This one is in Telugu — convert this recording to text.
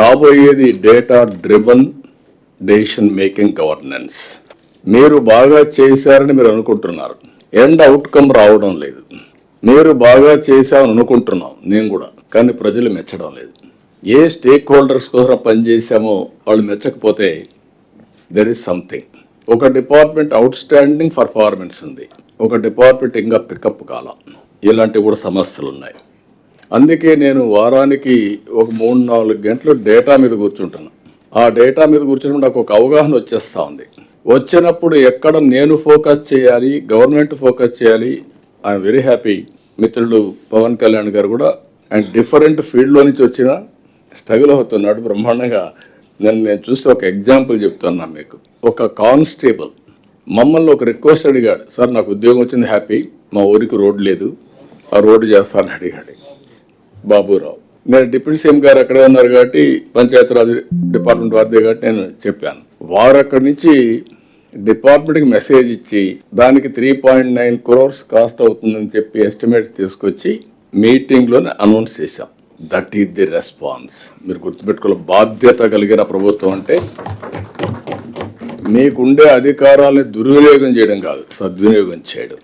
రాబోయేది data driven decision making governance మీరు బాగా చేశారని మీరు అనుకుంటున్నారు. ఎండ్ అవుట్కమ్ రావడం లేదు. మీరు బాగా చేశామని అనుకుంటున్నాం నేను కూడా. కానీ ప్రజలు మెచ్చడం లేదు. ఏ స్టేక్ హోల్డర్స్ కోసం పనిచేశామో వాళ్ళు మెచ్చకపోతే దెర్ ఇస్ సంథింగ్ ఒక డిపార్ట్మెంట్ అవుట్ స్టాండింగ్ పర్ఫార్మెన్స్ ఉంది. ఒక డిపార్ట్మెంట్ ఇంకా పికప్ కాల. ఇలాంటి కూడా సమస్యలు ఉన్నాయి. అందుకే నేను వారానికి ఒక మూడు నాలుగు గంటలు డేటా మీద కూర్చుంటాను. ఆ డేటా మీద కూర్చున్నప్పుడు నాకు ఒక అవగాహన వచ్చేస్తూ ఉంది. వచ్చినప్పుడు ఎక్కడ నేను ఫోకస్ చేయాలి గవర్నమెంట్ ఫోకస్ చేయాలి ఐఎమ్ వెరీ హ్యాపీ మిత్రుడు పవన్ కళ్యాణ్ గారు కూడా. అండ్ డిఫరెంట్ ఫీల్డ్లో నుంచి వచ్చిన స్ట్రగుల్ అవుతున్నాడు బ్రహ్మాండంగా. నేను నేను చూస్తే ఒక ఎగ్జాంపుల్ చెప్తున్నా మీకు. ఒక కానిస్టేబుల్ మమ్మల్ని ఒక రిక్వెస్ట్ అడిగాడు. సార్ నాకు ఉద్యోగం వచ్చింది హ్యాపీ. మా ఊరికి రోడ్ లేదు. ఆ రోడ్డు చేస్తానని అడిగాడు. బాబురావు. నేను డిప్యూటీ సీఎం గారు అక్కడే ఉన్నారు కాబట్టి పంచాయతీరాజ్ డిపార్ట్మెంట్ వారిదే కాబట్టి నేను చెప్పాను. వారు అక్కడి నుంచి డిపార్ట్మెంట్కి మెసేజ్ ఇచ్చి దానికి three point nine crores cost అవుతుందని చెప్పి ఎస్టిమేట్స్ తీసుకొచ్చి మీటింగ్లోనే అనౌన్స్ చేశాం. That is the response. మీరు గుర్తుపెట్టుకోవాలి బాధ్యత కలిగిన ప్రభుత్వం అంటే మీకుండే అధికారాలను దుర్వినియోగం చేయడం కాదు సద్వినియోగం చేయడం.